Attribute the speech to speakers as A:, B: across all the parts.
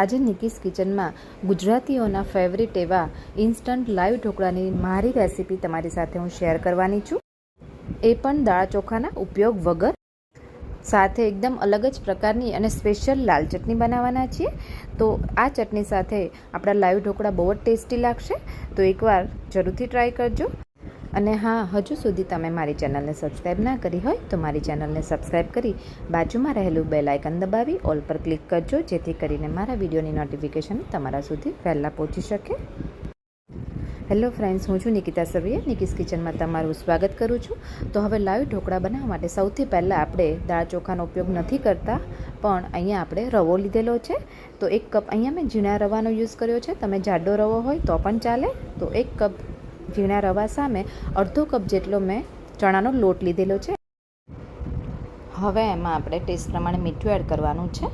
A: આજે નિકીસ કિચનમાં ગુજરાતીઓના ફેવરિટ એવા ઇન્સ્ટન્ટ લાઈવ ઢોકળાની મારી રેસીપી તમારી સાથે હું શેર કરવાની છું. એ પણ દાળ ચોખાના ઉપયોગ વગર. સાથે એકદમ અલગ જ પ્રકારની અને સ્પેશિયલ લાલ ચટણી બનાવવાના છીએ. તો આ ચટણી સાથે આપણા લાઈવ ઢોકળા બહુ જ ટેસ્ટી લાગશે. તો એકવાર જરૂરથી ટ્રાય કરજો. અને હા, હજુ સુધી તમે મારી ચેનલને સબસ્ક્રાઈબ ના કરી હોય તો મારી ચેનલને સબસ્ક્રાઈબ કરી બાજુમાં રહેલું બેલ આઇકન દબાવી, ઓલ પર ક્લિક કરજો, જેથી કરીને મારા વિડીયોની નોટિફિકેશન તમારા સુધી પહેલાં પહોંચી શકે. હેલો ફ્રેન્ડ્સ હું છું નિકિતા સર્વે નિકિસ કિચનમાં તમારું સ્વાગત કરું છું. તો હવે લાઈવ ઢોકળા બનાવવા માટે સૌથી પહેલાં આપણે દાળ ચોખાનો ઉપયોગ નથી કરતા, પણ અહીંયા આપણે રવો લીધેલો છે. તો એક કપ, અહીંયા મેં ઝીણા રવાનો યુઝ કર્યો છે. તમે જાડો રવો હોય તો પણ ચાલે. તો એક કપ ઝીણા રવા સામે અડધો કપ જેટલો મેં ચણાનો લોટ લીધેલો છે. હવે એમાં આપણે ટેસ્ટ પ્રમાણે મીઠું એડ કરવાનું છે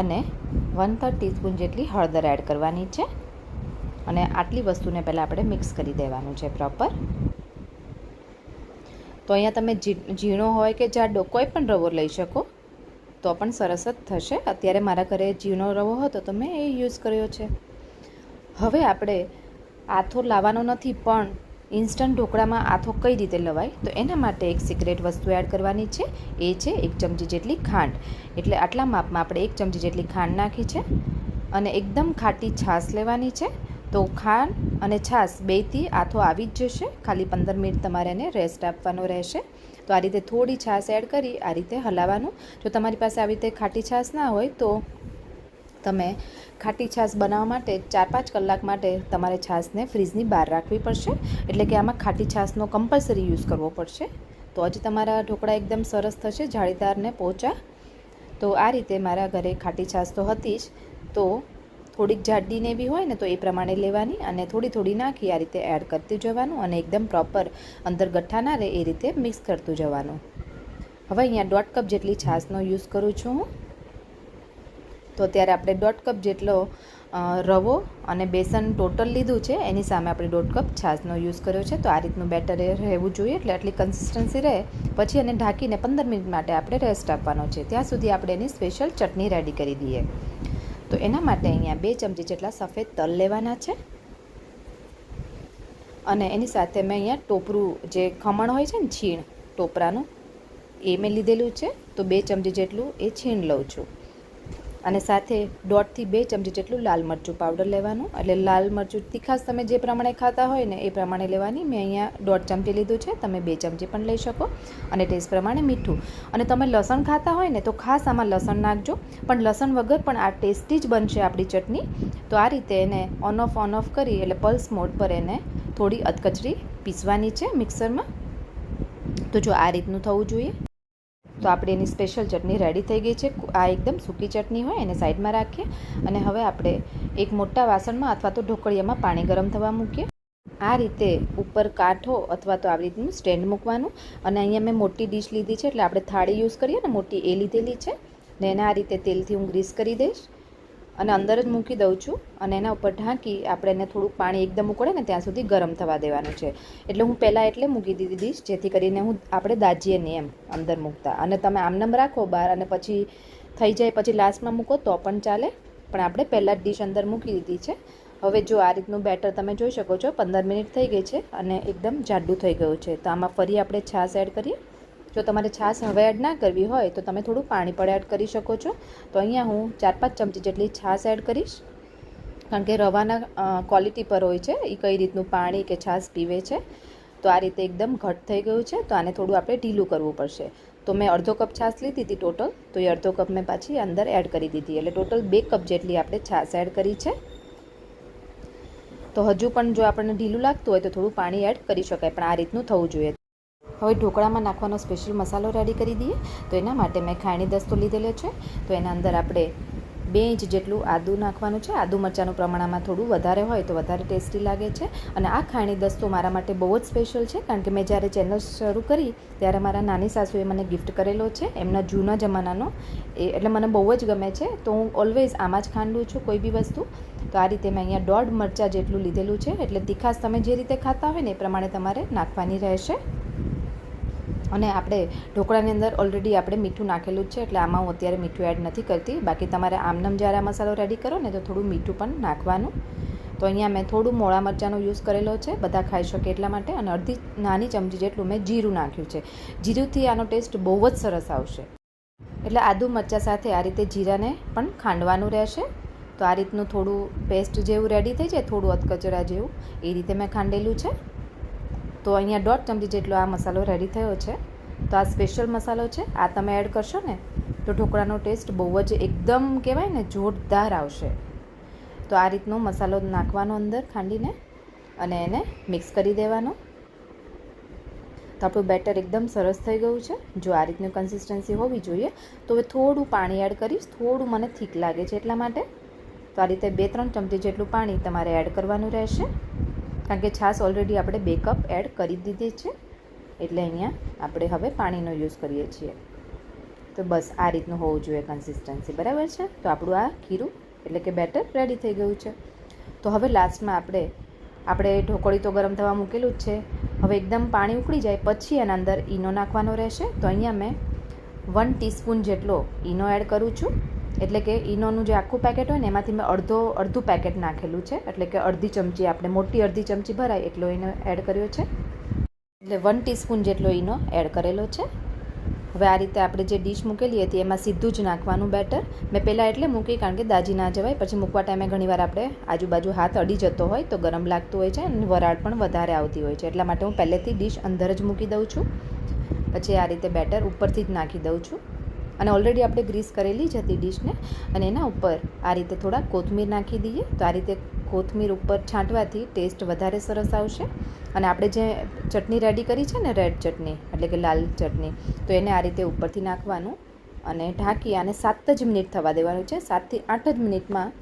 A: અને વન થર્ડ ટીસ્પૂન જેટલી હળદર એડ કરવાની છે અને આટલી વસ્તુને પહેલાં આપણે મિક્સ કરી દેવાનું છે પ્રોપર તો અહીંયા તમે ઝીણો હોય કે જાડો, કોઈ પણ રવો લઈ શકો, તો પણ સરસ જ થશે. અત્યારે મારા ઘરે ઝીણો રવો હતો તો મેં એ યુઝ કર્યો છે. હવે આપણે આથો લાવવાનો નથી, પણ ઇન્સ્ટન્ટ ઢોકળામાં આથો કઈ રીતે લવાય? તો એના માટે એક સિક્રેટ વસ્તુ એડ કરવાની છે. એ છે એક ચમચી જેટલી ખાંડ. એટલે આટલા માપમાં આપણે એક ચમચી જેટલી ખાંડ નાખી છે અને એકદમ ખાટી છાશ લેવાની છે. તો ખાંડ અને છાશ બેથી આથો આવી જ જશે. ખાલી પંદર મિનિટ તમારે એને રેસ્ટ આપવાનો રહેશે. તો આ રીતે થોડી છાશ એડ કરી, આ રીતે હલાવવાનું. જો તમારી પાસે આવી રીતે ખાટી છાશ ના હોય તો તમે ખાટી છાશ બનાવવા માટે ચાર પાંચ કલાક માટે તમારે છાશને ફ્રીજની બહાર રાખવી પડશે. એટલે કે આમાં ખાટી છાશનો કમ્પલસરી યુઝ કરવો પડશે. તો જ તમારા ઢોકળા એકદમ સરસ થશે, જાળીદારને પહોંચ્યા તો આ રીતે મારા ઘરે ખાટી છાશ તો હતી જ. તો થોડીક જાડીને બી હોય ને તો એ પ્રમાણે લેવાની અને થોડી થોડી નાખી આ રીતે એડ કરતું જવાનું અને એકદમ પ્રોપર અંદર ગઠ્ઠા ના રહે એ રીતે મિક્સ કરતું જવાનું. હવે અહીંયા દોઢ કપ જેટલી છાશનો યુઝ કરું છું હું. તો ત્યારે આપણે દોઢ કપ જેટલો રવો અને બેસન ટોટલ લીધું છે, એની સામે આપણે દોઢ કપ છાશનો યુઝ કર્યો છે. તો આ રીતનું બેટર રહેવું જોઈએ, એટલે આટલી કન્સિસ્ટન્સી રહે. પછી એને ઢાંકીને પંદર મિનિટ માટે આપણે રેસ્ટ આપવાનો છે. ત્યાં સુધી આપણે એની સ્પેશિયલ ચટણી રેડી કરી દઈએ. તો એના માટે અહીંયા બે ચમચી જેટલા સફેદ તલ લેવાના છે. અને એની સાથે મેં અહીંયા ટોપરું જે ખમણ હોય છે ને, છીણ ટોપરાનું, એ મેં લીધેલું છે. તો બે ચમચી જેટલું એ છીણ લઉં છું. અને સાથે દોઢથી બે ચમચી જેટલું લાલ મરચું પાવડર લેવાનું. એટલે લાલ મરચું તીખાસ તમે જે પ્રમાણે ખાતા હોય ને એ પ્રમાણે લેવાની. મેં અહીંયા દોઢ ચમચી લીધું છે, તમે બે ચમચી પણ લઈ શકો. અને ટેસ્ટ પ્રમાણે મીઠું. અને તમે લસણ ખાતા હોય ને તો ખાસ આમાં લસણ નાખજો. પણ લસણ વગર પણ આ ટેસ્ટી જ બનશે આપણી ચટણી. તો આ રીતે એને ઓન ઓફ ઓન ઓફ કરી એટલે પલ્સ મોડ પર એને થોડી અધકચરી પીસવાની છે મિક્સરમાં. તો જો આ રીતનું થવું જોઈએ. તો આપણે એની સ્પેશિયલ ચટણી રેડી થઈ ગઈ છે. આ એકદમ સૂકી ચટણી હોય એને સાઈડમાં રાખીએ અને હવે આપણે એક મોટા વાસણમાં અથવા તો ઢોકળીયામાં પાણી ગરમ થવા મૂકીએ. આ રીતે ઉપર કાંઠો અથવા તો આવી રીતનું સ્ટેન્ડ મૂકવાનું અને અહીંયા મેં મોટી ડીશ લીધી છે એટલે આપણે થાળી યુઝ કરીએ ને મોટી એ લીધેલી છે. ને એને આ રીતે તેલથી હું ગ્રીસ કરી દઈશ. અને અંદર જ મૂકી દઉં છું અને એના ઉપર ઢાંકી આપણે એને થોડુંક પાણી એકદમ ઉકળે ને ત્યાં સુધી ગરમ થવા દેવાનું છે. એટલે હું પહેલાં એટલે મૂકી દીધી ડીશ જેથી કરીને હું આપણે દાજીએ નહીં એમ અંદર મૂકતા. અને તમે આમનામ રાખો બહાર અને પછી થઈ જાય પછી લાસ્ટમાં મૂકો તો પણ ચાલે. પણ આપણે પહેલાં જ ડીશ અંદર મૂકી દીધી છે. હવે જો આ રીતનું બેટર તમે જોઈ શકો છો, પંદર મિનિટ થઈ ગઈ છે અને એકદમ જાડું થઈ ગયું છે. તો આમાં ફરી આપણે છાશ એડ કરીએ. જો તમારે છાશ હવે એડ ના કરવી હોય તો તમે થોડું પાણી પણ એડ કરી શકો છો. તો અહીંયા હું ચાર પાંચ ચમચી જેટલી છાશ એડ કરીશ. કારણ કે રવાના ક્વોલિટી પર હોય છે એ કઈ રીતનું પાણી કે છાશ પીવે છે. તો આ રીતે એકદમ ઘટ થઈ ગયું છે, તો આને થોડું આપણે ઢીલું કરવું પડશે. તો મેં અડધો કપ છાશ લીધી હતી ટોટલ, તો એ અડધો કપ મેં પાછી અંદર એડ કરી દીધી. એટલે ટોટલ બે કપ જેટલી આપણે છાશ એડ કરી છે. તો હજુ પણ જો આપણને ઢીલું લાગતું હોય તો થોડું પાણી એડ કરી શકાય, પણ આ રીતનું થવું જોઈએ. હવે ઢોકળામાં નાખવાનો સ્પેશિયલ મસાલો રેડી કરી દઈએ. તો એના માટે મેં ખાયણી દસ્તો લીધેલો છે. તો એના અંદર આપણે બે ઇંચ જેટલું આદું નાખવાનું છે. આદુ મરચાંનું પ્રમાણમાં થોડું વધારે હોય તો વધારે ટેસ્ટી લાગે છે. અને આ ખાણી દસ્તો મારા માટે બહુ જ સ્પેશિયલ છે, કારણ કે મેં જ્યારે ચેનલ શરૂ કરી ત્યારે મારા નાની સાસુએ મને ગિફ્ટ કરેલો છે. એમના જૂના જમાનાનો. એ એટલે મને બહુ જ ગમે છે. તો હું ઓલવેઝ આમાં જ ખાંડું છું કોઈ બી વસ્તુ. તો આ રીતે મેં અહીંયા દોઢ મરચાં જેટલું લીધેલું છે. એટલે તીખાસ તમે જે રીતે ખાતા હોય ને એ પ્રમાણે તમારે નાખવાની રહેશે. અને આપણે ઢોકળાની અંદર ઓલરેડી આપણે મીઠું નાખેલું જ છે, એટલે આમાં હું અત્યારે મીઠું એડ નથી કરતી. બાકી તમારે આમનામ જ્યારે આ મસાલો રેડી કરો ને, તો થોડું મીઠું પણ નાખવાનું. તો અહીંયા મેં થોડું મોળા મરચાંનો યુઝ કરેલો છે, બધા ખાઈ શકે એટલા માટે. અને અડધી નાની ચમચી જેટલું મેં જીરું નાખ્યું છે. જીરુંથી આનો ટેસ્ટ બહુ જ સરસ આવશે. એટલે આદુ મરચાં સાથે આ રીતે જીરાને પણ ખાંડવાનું રહેશે. તો આ રીતનું થોડું પેસ્ટ જેવું રેડી થઈ જાય, થોડું અધકચરા જેવું. એ રીતે મેં ખાંડેલું છે. તો અહીંયા દોઢ ચમચી જેટલો આ મસાલો રેડી થયો છે. તો આ સ્પેશિયલ મસાલો છે. આ તમે એડ કરશો ને, તો ઢોકળાનો ટેસ્ટ બહુ જ એકદમ કહેવાય ને જોરદાર આવશે. તો આ રીતનો મસાલો નાખવાનો અંદર ખાંડીને અને એને મિક્સ કરી દેવાનો. તો આપણું બેટર એકદમ સરસ થઈ ગયું છે. જો આ રીતની કન્સિસ્ટન્સી હોવી જોઈએ, તો હવે થોડું પાણી એડ કરીશ. થોડું મને થીક લાગે છે એટલા માટે. તો આ રીતે બે ત્રણ ચમચી જેટલું પાણી તમારે એડ કરવાનું રહેશે. કારણ કે છાશ ઓલરેડી આપણે બે કપ એડ કરી દીધી છે. એટલે અહીંયા આપણે હવે પાણીનો યુઝ કરીએ છીએ. તો બસ આ રીતનું હોવું જોઈએ કન્સિસ્ટન્સી બરાબર છે? તો આપણું આ ખીરું, એટલે કે બેટર રેડી થઈ ગયું છે. તો હવે લાસ્ટમાં આપણે આપણે ઢોકળી તો ગરમ થવા મૂકેલું જ છે. હવે એકદમ પાણી ઉકળી જાય, પછી એના અંદર ઈનો નાખવાનો રહેશે. તો અહીંયા મેં વન ટીસ્પૂન જેટલો ઈનો એડ કરું છું. એટલે કે ઈનોનું જે આખું પેકેટ હોય ને, એમાંથી મેં અડધો, અડધું પેકેટ નાખેલું છે. એટલે કે અડધી ચમચી આપણે, મોટી અડધી ચમચી ભરાય એટલો ઈનો એડ કર્યો છે. એટલે વન ટીસ્પૂન જેટલો ઈનો એડ કરેલો છે. હવે આ રીતે આપણે જે ડીશ મૂકેલી હતી, એમાં સીધું જ નાખવાનું બેટર મેં પહેલાં એટલે મૂકી કારણ કે દાજી ના જવાય. પછી મૂકવા ટાઈમે ઘણીવાર આપણે આજુબાજુ હાથ અડી જતો હોય તો ગરમ લાગતું હોય છે અને વરાળ પણ વધારે આવતી હોય છે. એટલા માટે હું પહેલેથી ડીશ અંદર જ મૂકી દઉં છું. પછી આ રીતે બેટર ઉપરથી જ નાખી દઉં છું. અને ઓલરેડી આપણે ગ્રીસ કરેલી જ હતી ડીશને. અને એના ઉપર આ રીતે થોડા કોથમીર નાખી દઈએ. તો આ રીતે કોથમીર ઉપર છાંટવાથી ટેસ્ટ વધારે સરસ આવશે. અને આપણે જે ચટણી રેડી કરી છે ને રેડ ચટણી, એટલે કે લાલ ચટણી, તો એને આ રીતે ઉપરથી નાખવાનું અને ઢાંકી અને સાત જ મિનિટ થવા દેવાનું છે. સાતથી આઠ જ મિનિટમાં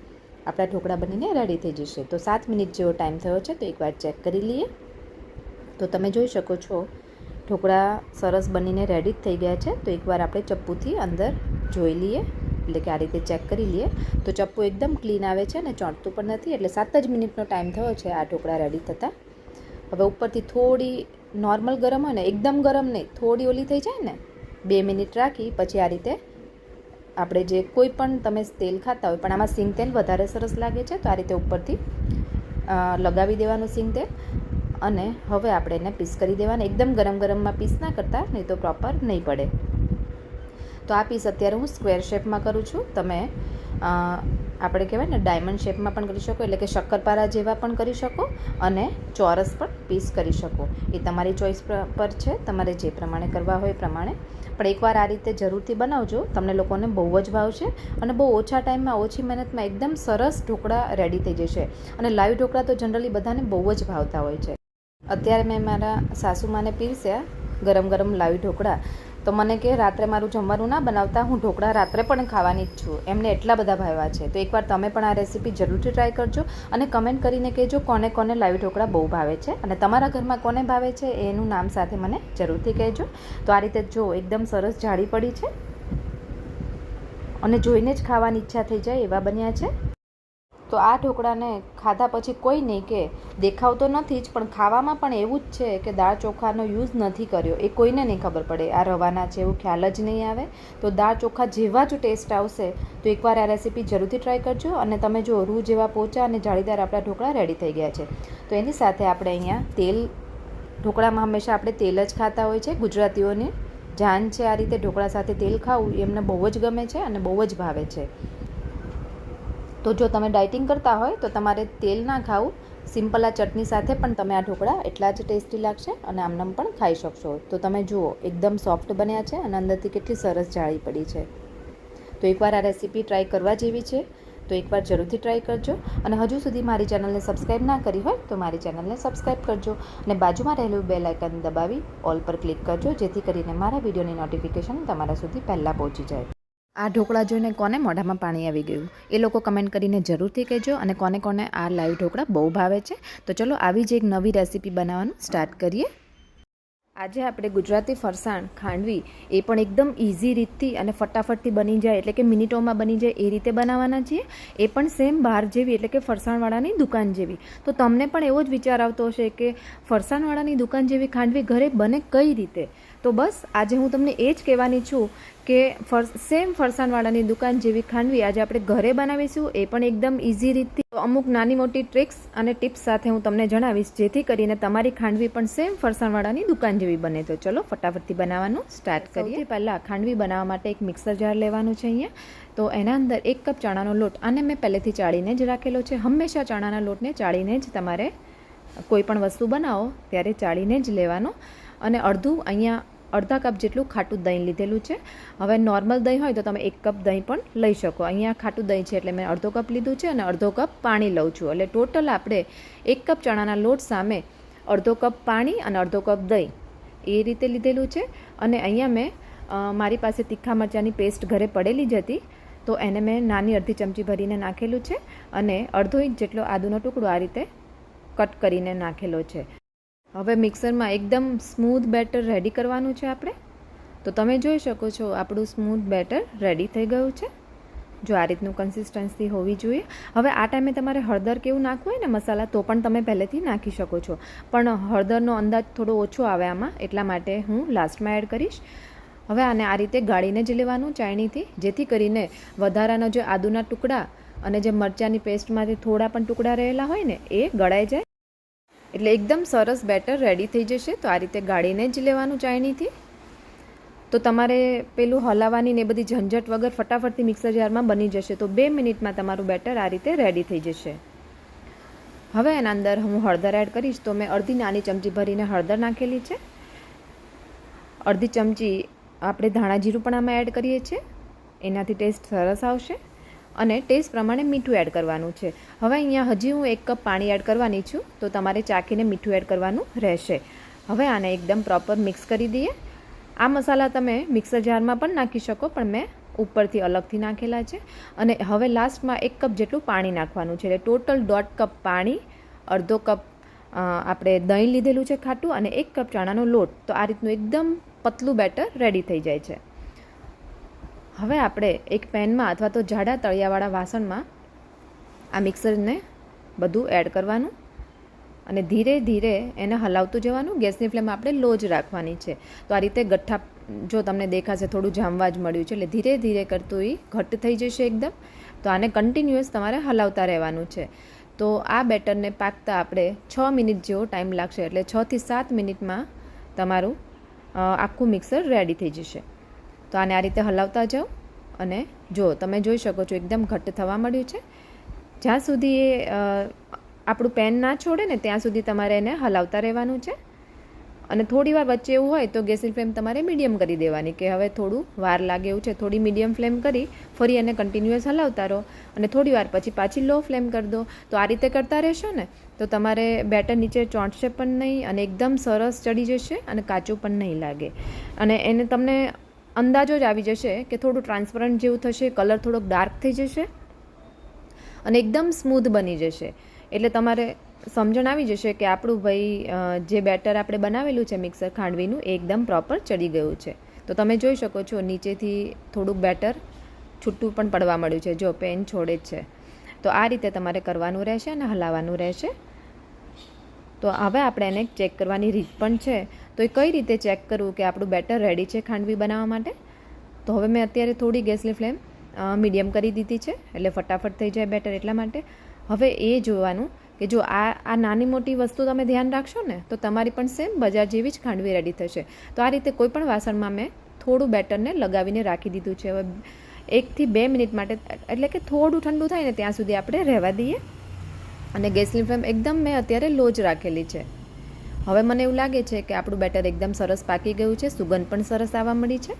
A: આપણા ઢોકળા બનીને રેડી થઈ જશે. તો સાત મિનિટ જેવો ટાઈમ થયો છે, તો એકવાર ચેક કરી લઈએ. તો તમે જોઈ શકો છો ઢોકળા સરસ બનીને રેડી જ થઈ ગયા છે. તો એકવાર આપણે ચપ્પુથી અંદર જોઈ લઈએ. એટલે કે આ રીતે ચેક કરી લઈએ. તો ચપ્પુ એકદમ ક્લીન આવે છે અને ચોંટતું પણ નથી. એટલે સાત જ મિનિટનો ટાઈમ થયો છે આ ઢોકળા રેડી થતાં. હવે ઉપરથી થોડી નોર્મલ ગરમ હોય ને, એકદમ ગરમ નહીં, થોડી ઓલી થઈ જાય ને, બે મિનિટ રાખી, પછી આ રીતે આપણે જે કોઈ પણ તમે તેલ ખાતા હોય, પણ આમાં સિંગ તેલ વધારે સરસ લાગે છે, તો આ રીતે ઉપરથી લગાવી દેવાનું સિંગ તેલ. અને હવે આપણે એને પીસ કરી દેવાના. એકદમ ગરમ ગરમમાં પીસ ના કરતા, નહીં તો પ્રોપર નહીં પડે. તો આ પીસ અત્યારે હું સ્ક્વેર શેપમાં કરું છું. તમે આપણે કહેવાય ને ડાયમંડ શેપમાં પણ કરી શકો, એટલે કે શક્કરપારા જેવા પણ કરી શકો અને ચોરસ પણ પીસ કરી શકો. એ તમારી ચોઈસ પર છે. તમારે જે પ્રમાણે કરવા હોય એ પ્રમાણે. પણ એકવાર આ રીતે જરૂરથી બનાવજો. તમને લોકોને બહુ જ ભાવશે અને બહુ ઓછા ટાઈમમાં, ઓછી મહેનતમાં એકદમ સરસ ઢોકળા રેડી થઈ જશે. અને લાઈવ ઢોકળા તો જનરલી બધાને બહુ જ ભાવતા હોય છે. અત્યારે મેં મારા સાસુમાને પીરસ્યા, ગરમ ગરમ લાવી ઢોકળા. તો મને કે, રાત્રે મારું જમવાનું ના બનાવતા હું ઢોકળા રાત્રે પણ ખાવાની જ છું. એમને એટલા બધા ભાવ્યા છે. તો એકવાર તમે પણ આ રેસીપી જરૂરથી ટ્રાય કરજો અને કમેન્ટ કરીને કહેજો કોને કોને લાવી ઢોકળા બહુ ભાવે છે અને તમારા ઘરમાં કોને ભાવે છે એનું નામ સાથે મને જરૂરથી કહેજો. તો આ રીતે જો એકદમ સરસ જાળી પડી છે અને જોઈને જ ખાવાની ઈચ્છા થઈ જાય એવા બન્યા છે. તો આ ઢોકળાને ખાધા પછી કોઈ નહીં કે દેખાવ તો નથી જ, પણ ખાવામાં પણ એવું જ છે કે દાળ ચોખાનો યુઝ નથી કર્યો. એ કોઈને નહીં ખબર પડે. આ રવાના છે એવું ખ્યાલ જ નહીં આવે. તો દાળ ચોખા જેવા જ ટેસ્ટ આવશે. તો એકવાર આ રેસીપી જરૂરથી ટ્રાય કરજો અને તમે જો રૂ જેવા પોચા અને જાળીદાર આપણા ઢોકળા રેડી થઈ ગયા છે. તો એની સાથે આપણે અહીંયા તેલ, ઢોકળામાં હંમેશા આપણે તેલ જ ખાતા હોય છે. ગુજરાતીઓની જાન છે આ રીતે ઢોકળા સાથે તેલ ખાવું એમને બહુ જ ગમે છે અને બહુ જ ભાવે છે. તો જો તમે ડાયટિંગ કરતા હોય તો તમારે તેલ ના ખાવું સિમ્પલ આ ચટણી સાથે પણ તમે આ ઢોકળા એટલા જ ટેસ્ટી લાગશે અને આમનામ પણ ખાઈ શકશો. તો તમે જુઓ, એકદમ સોફ્ટ બન્યા છે અને અંદરથી કેટલી સરસ જાળી પડી છે. તો એકવાર આ રેસીપી ટ્રાય કરવા જેવી છે, તો એકવાર જરૂરથી ટ્રાય કરજો. અને હજુ સુધી મારી ચેનલને સબસ્ક્રાઈબ ના કરી હોય તો મારી ચેનલને સબસ્ક્રાઈબ કરજો અને બાજુમાં રહેલું બેલ આઇકન દબાવી ઓલ પર ક્લિક કરજો, જેથી કરીને મારા વિડીયોની નોટિફિકેશન તમારા સુધી પહેલાં પહોંચી જાય. આ ઢોકળા જોઈને કોને મોઢામાં પાણી આવી ગયું? એ લોકો કમેન્ટ કરીને જરૂરથી કહેજો અને કોને કોને આ લાઈવ ઢોકળા બહુ ભાવે છે. તો ચલો આવી જ એક નવી રેસીપી બનાવવાનું સ્ટાર્ટ કરીએ. આજે આપણે ગુજરાતી ફરસાણ, ખાંડવી એ પણ એકદમ ઇઝી રીતથી અને ફટાફટથી બની જાય, એટલે કે મિનિટોમાં બની જાય એ રીતે બનાવવાના છીએ. એ પણ સેમ બહાર જેવી, એટલે કે ફરસાણવાળાની દુકાન જેવી. તો તમને પણ એવો જ વિચાર આવતો હશે કે ફરસાણવાળાની દુકાન જેવી ખાંડવી ઘરે બને કઈ રીતે? તો બસ, આજે હું તમને એ જ કહેવાની છું કે ફર સેમ ફરસાણવાળાની દુકાન જેવી ખાંડવી આજે આપણે ઘરે બનાવીશું. એ પણ એકદમ ઇઝી રીતથી અમુક નાની મોટી ટ્રિક્સ અને ટિપ્સ સાથે હું તમને જણાવીશ, જેથી કરીને તમારી ખાંડવી પણ સેમ ફરસાણવાળાની દુકાન જેવી બને. તો ચલો, ફટાફટથી બનાવવાનું સ્ટાર્ટ કરીએ. પહેલાં ખાંડવી બનાવવા માટે એક મિક્સર જાર લેવાનું છે અહીંયા. તો એના અંદર એક કપ ચણાનો લોટ અને મેં પહેલેથી ચાળીને જ રાખેલો છે. હંમેશા ચણાના લોટને ચાળીને જ તમારે કોઈ પણ વસ્તુ બનાવો, ત્યારે ચાળીને જ લેવાનો. અને અડધું અહીંયા અડધા કપ જેટલું ખાટું દહીં લીધેલું છે. હવે નોર્મલ દહીં હોય તો તમે એક કપ દહીં પણ લઈ શકો. અહીંયા ખાટું દહીં છે એટલે મેં અડધો કપ લીધું છે અને અડધો કપ પાણી લઉં છું. એટલે ટોટલ આપણે એક કપ ચણાના લોટ સામે અડધો કપ પાણી અને અડધો કપ દહીં એ રીતે લીધેલું છે. અને અહીંયા મેં મારી પાસે તીખા મરચાંની પેસ્ટ ઘરે પડેલી જ હતી. તો એને મેં નાની અડધી ચમચી ભરીને નાખેલું છે અને અડધો ઇંચ જેટલો આદુનો ટુકડો આ રીતે કટ કરીને નાખેલો છે. હવે મિક્સરમાં એકદમ સ્મૂથ બેટર રેડી કરવાનું છે આપણે. તો તમે જોઈ શકો છો, આપણું સ્મૂથ બેટર રેડી થઈ ગયું છે. જો આ રીતનું કન્સિસ્ટન્સી હોવી જોઈએ. હવે આ ટાઈમે તમારે હળદર કેવું નાખવું હોય ને, મસાલા, તો પણ તમે પહેલેથી નાખી શકો છો. પણ હળદરનો અંદાજ થોડો ઓછો આવે આમાં, એટલા માટે હું લાસ્ટમાં એડ કરીશ. હવે આને આ રીતે ગાળીને જ લેવાનું ચાયણીથી, જેથી કરીને વધારાના જે આદુના ટુકડા અને જે મરચાંની પેસ્ટમાંથી થોડા પણ ટુકડા રહેલા હોય ને, એ ગળાઈ જાય. એટલે એકદમ સરસ બેટર રેડી થઈ જશે. તો આ રીતે ગાળીને જ લેવાનું ચાયણીથી. તો તમારે પેલું હલાવવાની ને બધી ઝંઝટ વગર ફટાફટથી મિક્સર જારમાં બની જશે. તો બે મિનિટમાં તમારું બેટર આ રીતે રેડી થઈ જશે. હવે એના અંદર હું હળદર એડ કરીશ. તો મેં અડધી નાની ચમચી ભરીને હળદર નાખેલી છે. અડધી ચમચી આપણે ધાણા જીરું પણ આમાં એડ કરીએ છીએ. એનાથી ટેસ્ટ સરસ આવશે. અને ટેસ્ટ પ્રમાણે મીઠું એડ કરવાનું છે. હવે અહીંયા હજી હું એક કપ પાણી એડ કરવાની છું, તો તમારે ચાખીને મીઠું એડ કરવાનું રહેશે. હવે આને એકદમ પ્રોપર મિક્સ કરી દઈએ. આ મસાલા તમે મિક્સર જારમાં પણ નાખી શકો, પણ મેં ઉપરથી અલગથી નાખેલા છે. અને હવે લાસ્ટમાં એક કપ જેટલું પાણી નાખવાનું છે. એટલે ટોટલ દોઢ કપ પાણી, અડધો કપ આપણે દહીં લીધેલું છે ખાટું અને એક કપ ચણાનો લોટ. તો આ રીતનું એકદમ પતલું બેટર રેડી થઈ જાય છે. હવે આપણે એક પેનમાં અથવા તો જાડા તળિયાવાળા વાસણમાં આ મિક્સરને બધું એડ કરવાનું અને ધીરે ધીરે એને હલાવતું જવાનું. ગેસની ફ્લેમ આપણે લો જ રાખવાની છે. તો આ રીતે ગઠ્ઠા જો તમને દેખાશે થોડું જામવા જ મળ્યું છે. એટલે ધીરે ધીરે કરતું એ ઘટ્ટ થઈ જશે એકદમ. તો આને કન્ટિન્યુઅસ તમારે હલાવતા રહેવાનું છે. તો આ બેટરને પાકતા આપણે છ મિનિટ જેવો ટાઈમ લાગશે. એટલે છથી સાત મિનિટમાં તમારું આખું મિક્સર રેડી થઈ જશે. તો આને આ રીતે હલાવતા જાઓ અને જો તમે જોઈ શકો છો એકદમ ઘટ્ટ થવા મળ્યું છે. જ્યાં સુધી એ આપણું પેન ના છોડે ને ત્યાં સુધી તમારે એને હલાવતા રહેવાનું છે. અને થોડી વાર વચ્ચે એવું હોય તો ગેસની ફ્લેમ તમારે મીડિયમ કરી દેવાની કે હવે થોડું વાર લાગે એવું છે. થોડી મીડિયમ ફ્લેમ કરી, ફરી એને કન્ટિન્યુઅસ હલાવતા રહો અને થોડી વાર પછી પાછી લો ફ્લેમ કરી દો. તો આ રીતે કરતા રહેશો ને તો તમારે બેટર નીચે ચોંટશે પણ નહીં અને એકદમ સરસ ચડી જશે અને કાચું પણ નહીં લાગે. અને એને તમને અંદાજો જ આવી જશે કે થોડું ટ્રાન્સપરન્ટ જેવું થશે કલર થોડોક ડાર્ક થઈ જશે અને એકદમ સ્મૂધ બની જશે. એટલે તમારે સમજણ આવી જશે કે આપણું ભાઈ જે બેટર આપણે બનાવેલું છે મિક્સર ખાંડવીનું, એ એકદમ પ્રોપર ચડી ગયું છે. તો તમે જોઈ શકો છો, નીચેથી થોડુંક બેટર છૂટું પણ પડવા મળ્યું છે, જો પેન છોડે જ છે. તો આ રીતે તમારે કરવાનું રહેશે અને હલાવવાનું રહેશે. તો હવે આપણે એને ચેક કરવાની રીત પણ છે. તો એ કઈ રીતે ચેક કરવું કે આપણું બેટર રેડી છે ખાંડવી બનાવવા માટે? તો હવે મેં અત્યારે થોડી ગેસની ફ્લેમ મીડિયમ કરી દીધી છે, એટલે ફટાફટ થઈ જાય બેટર એટલા માટે. હવે એ જોવાનું કે જો આ આ નાની મોટી વસ્તુ તમે ધ્યાન રાખશો ને, તો તમારી પણ સેમ બજાર જેવી જ ખાંડવી રેડી થશે. તો આ રીતે કોઈ પણ વાસણમાં મેં થોડું બેટરને લગાવીને રાખી દીધું છે. હવે એકથી બે મિનિટ માટે, એટલે કે થોડું ઠંડુ થાય ને ત્યાં સુધી આપણે રહેવા દઈએ. અને ગેસની ફ્લેમ એકદમ મેં અત્યારે લો જ રાખેલી છે. હવે મને એવું લાગે છે કે આપણું બેટર એકદમ સરસ પાકી ગયું છે, સુગંધ પણ સરસ આવવા મળી છે.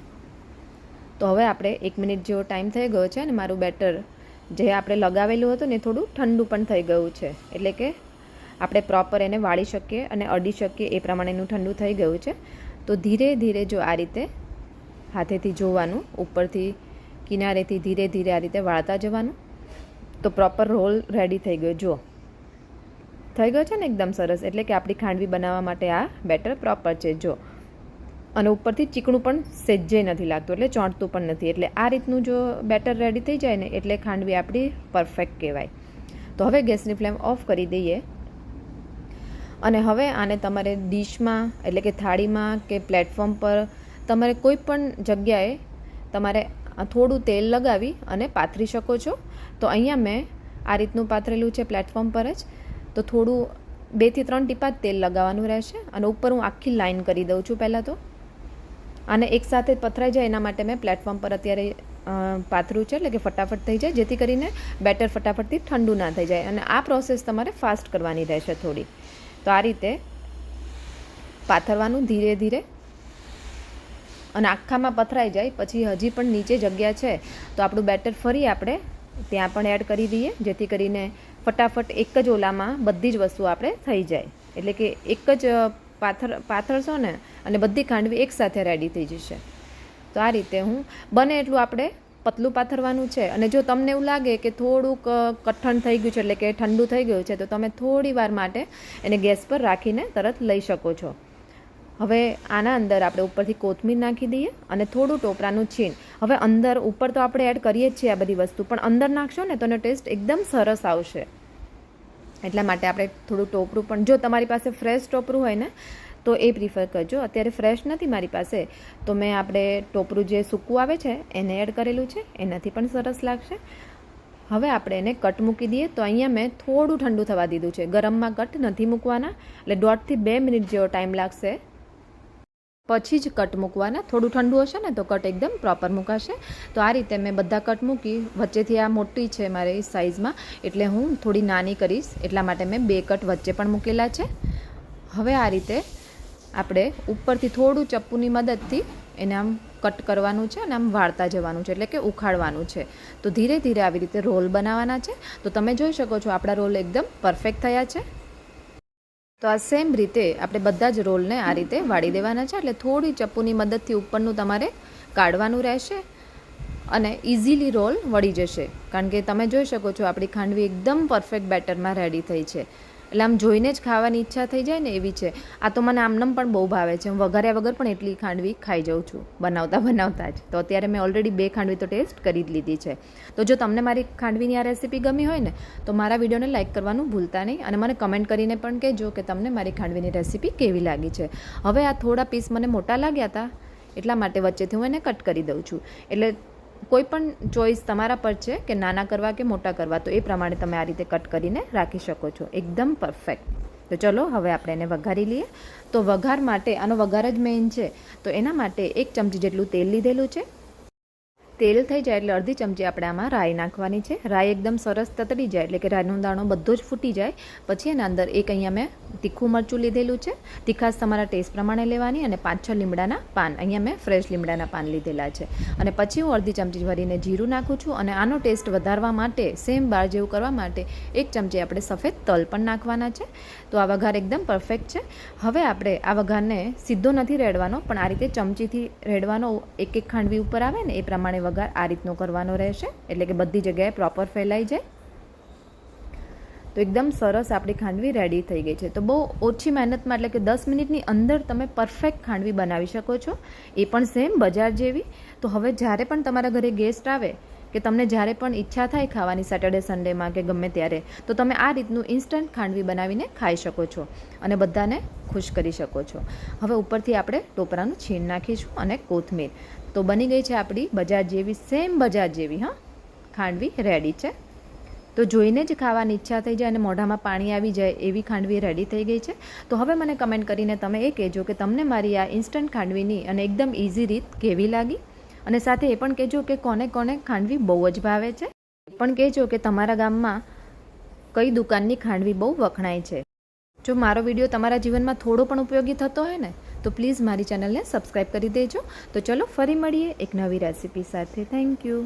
A: તો હવે આપણે એક મિનિટ જેવો ટાઈમ થઈ ગયો છે અને મારું બેટર જે આપણે લગાવેલું હતું ને થોડું ઠંડુ પણ થઈ ગયું છે. એટલે કે આપણે પ્રોપર એને વાળી શકીએ અને અડી શકીએ એ પ્રમાણેનું ઠંડુ થઈ ગયું છે. તો ધીરે ધીરે જો આ રીતે હાથેથી જોવાનું, ઉપરથી કિનારેથી ધીરે ધીરે આ રીતે વાળતા જવાનું. તો પ્રોપર રોલ રેડી થઈ ગયો. જો થઈ ગયો છે ને એકદમ સરસ. એટલે કે આપણી ખાંડવી બનાવવા માટે આ બેટર પ્રોપર છે. જો. અને ઉપરથી ચીકણું પણ સેજ્જે નથી લાગતું, એટલે ચોંટતું પણ નથી. એટલે આ રીતનું જો બેટર રેડી થઈ જાય ને, એટલે ખાંડવી આપણી પરફેક્ટ કહેવાય. તો હવે ગેસની ફ્લેમ ઓફ કરી દઈએ. અને હવે આને તમારે ડીશમાં, એટલે કે થાળીમાં કે પ્લેટફોર્મ પર તમારે કોઈ પણ જગ્યાએ તમારે થોડું તેલ લગાવી અને પાથરી શકો છો. તો અહીંયા મેં આ રીતનું પાથરેલું છે પ્લેટફોર્મ પર જ. તો થોડું બેથી ત્રણ ટીપા તેલ લગાવવાનું રહેશે અને ઉપર હું આખી લાઈન કરી દઉં છું પહેલાં તો. અને એકસાથે પથરાઈ જાય એના માટે મેં પ્લેટફોર્મ પર અત્યારે પાથરું છે એટલે કે ફટાફટ થઈ જાય, જેથી કરીને બેટર ફટાફટથી ઠંડુ ના થઈ જાય. અને આ પ્રોસેસ તમારે ફાસ્ટ કરવાની રહેશે થોડી. તો આ રીતે પાથરવાનું ધીરે ધીરે. અને આખામાં પથરાઈ જાય, પછી હજી પણ નીચે જગ્યા છે, તો આપણું બેટર ફરી આપણે ત્યાં પણ એડ કરી દઈએ, જેથી કરીને ફટાફટ એક જ ઓલામાં બધી જ વસ્તુ આપણે થઈ જાય. એટલે કે એક જ પાથર પાથરશો ને, અને બધી ખાંડવી એકસાથે રેડી થઈ જશે. તો આ રીતે હું, બને એટલું આપણે પતલું પાથરવાનું છે. અને જો તમને એવું લાગે કે થોડુંક કઠણ થઈ ગયું છે, એટલે કે ઠંડુ થઈ ગયું છે, તો તમે થોડી વાર માટે એને ગેસ પર રાખીને તરત લઈ શકો છો. હવે આના અંદર આપણે ઉપરથી કોથમીર નાખી દઈએ અને થોડું ટોપરાનું છીણ. હવે અંદર ઉપર તો આપણે એડ કરીએ જ છીએ આ બધી વસ્તુ, પણ અંદર નાખશો ને તો એનો ટેસ્ટ એકદમ સરસ આવશે. એટલા માટે આપણે થોડું ટોપરું પણ, જો તમારી પાસે ફ્રેશ ટોપરું હોય ને, તો એ પ્રિફર કરજો. અત્યારે ફ્રેશ નથી મારી પાસે, તો મેં આપણે ટોપરું જે સૂકું આવે છે, એને એડ કરેલું છે, એનાથી પણ સરસ લાગશે. હવે આપણે એને કટ મૂકી દઈએ, તો અહીંયા મેં થોડું ઠંડુ થવા દીધું છે. ગરમમાં કટ નથી મૂકવાના, એટલે દોઢથી બે મિનિટ જેવો ટાઈમ લાગશે. પછી જ કટ મૂકવાના. થોડું ઠંડુ હશે ને તો કટ એકદમ પ્રોપર મુકાશે. તો આ રીતે મેં બધા કટ મૂકી, વચ્ચેથી આ મોટી છે મારી સાઇઝમાં એટલે હું થોડી નાની કરીશ. એટલા માટે મેં બે કટ વચ્ચે પણ મૂકેલા છે. હવે આ રીતે આપણે ઉપરથી થોડું ચપ્પુની મદદથી એને આમ કટ કરવાનું છે અને આમ વાળતા જવાનું છે, એટલે કે ઉખાડવાનું છે. તો ધીરે ધીરે આવી રીતે રોલ બનાવવાના છે. તો તમે જોઈ શકો છો આપણા રોલ એકદમ પરફેક્ટ થયા છે. તો આ સેમ રીતે આપણે બધા જ રોલને આ રીતે વાળી દેવાના છે, એટલે થોડી ચપ્પુની મદદથી ઉપરનું તમારે કાઢવાનું રહેશે અને ઇઝીલી રોલ વળી જશે. કારણ કે તમે જોઈ શકો છો આપણી ખાંડવી એકદમ પરફેક્ટ બેટરમાં રેડી થઈ છે. એટલે આમ જોઈને જ ખાવાની ઈચ્છા થઈ જાય ને એવી છે. આ તો મને આમનમ પણ બહુ ભાવે છે. હું વઘાર્યા વગર પણ એટલી ખાંડવી ખાઈ જાઉં છું, બનાવતા બનાવતા જ. તો અત્યારે મેં ઓલરેડી બે ખાંડવી તો ટેસ્ટ કરી જ લીધી છે. તો જો તમને મારી ખાંડવીની આ રેસીપી ગમી હોય ને, તો મારા વિડીયોને લાઇક કરવાનું ભૂલતા નહીં અને મને કમેન્ટ કરીને પણ કહેજો કે તમને મારી ખાંડવીની રેસીપી કેવી લાગી છે. હવે આ થોડા પીસ મને મોટા લાગ્યા હતા એટલા માટે વચ્ચેથી હું એને કટ કરી દઉં છું. એટલે કોઈ પણ ચોઈસ તમારા પર છે કે નાના કરવા કે મોટા કરવા, તો એ પ્રમાણે તમે આ રીતે કટ કરીને રાખી શકો છો. એકદમ પરફેક્ટ તો ચલો, હવે આપણે એને વઘારી લઈએ. તો વઘાર માટે, આનો વઘાર જ મેઇન છે. તો એના માટે એક ચમચી જેટલું તેલ લીધેલું છે. તેલ થઈ જાય એટલે અડધી ચમચી આપણે આમાં રાઈ નાખવાની છે. રાઈ એકદમ સરસ તતડી જાય એટલે કે રાઈનો દાણો બધો જ ફૂટી જાય. પછી એના અંદર એક અહીંયા મેં તીખું મરચું લીધેલું છે. તીખાશ તમારા ટેસ્ટ પ્રમાણે લેવાની અને પાંચ છ લીમડાના પાન. અહીંયા મેં ફ્રેશ લીમડાના પાન લીધેલા છે. અને પછી હું અડધી ચમચી ભરીને જીરું નાખું છું અને આનો ટેસ્ટ વધારવા માટે સેમ બાર જેવું કરવા માટે એક ચમચી આપણે સફેદ તલ પણ નાખવાના છે. તો આ વઘાર એકદમ પરફેક્ટ છે. હવે આપણે આ વઘારને સીધો નથી રેડવાનો, પણ આ રીતે ચમચીથી રેડવાનો એક એક ખાંડવી ઉપર આવે ને એ પ્રમાણે વઘાર આ રીતનો કરવાનો રહેશે. એટલે કે બધી જગ્યાએ પ્રોપર ફેલાઈ જાય. તો એકદમ સરસ આપણી ખાંડવી રેડી થઈ ગઈ છે. તો બહુ ઓછી મહેનતમાં, એટલે કે દસ મિનિટની અંદર તમે પરફેક્ટ ખાંડવી બનાવી શકો છો. એ પણ સેમ બજાર જેવી. તો હવે જ્યારે પણ તમારા ઘરે ગેસ્ટ આવે, કે તમને જ્યારે પણ ઈચ્છા થાય ખાવાની સેટરડે સન્ડેમાં કે ગમે ત્યારે, તો તમે આ રીતનું ઇન્સ્ટન્ટ ખાંડવી બનાવીને ખાઈ શકો છો અને બધાને ખુશ કરી શકો છો. હવે ઉપરથી આપણે ટોપરાનું છીણ નાખીશું અને કોથમીર. તો બની ગઈ છે આપણી બજાર જેવી સેમ બજાર જેવી, હા? ખાંડવી રેડી છે. તો જોઈને જ ખાવાની ઈચ્છા થઈ જાય અને મોઢામાં પાણી આવી જાય એવી ખાંડવી રેડી થઈ ગઈ છે. તો હવે મને કમેન્ટ કરીને તમે એ કહેજો કે તમને મારી આ ઇન્સ્ટન્ટ ખાંડવીની અને એકદમ ઇઝી રીત કેવી લાગી? અને સાથે એ પણ કહેજો કે કોને કોને ખાંડવી બહુ જ ભાવે છે. એ પણ કહેજો કે તમારા ગામમાં કઈ દુકાનની ખાંડવી બહુ વખણાય છે. જો મારો વીડિયો તમારા જીવનમાં થોડો પણ ઉપયોગી થતો હોય ને તો પ્લીઝ મારી ચેનલને સબસ્ક્રાઈબ કરી દેજો. તો ચલો ફરી મળીએ એક નવી રેસીપી સાથે. Thank you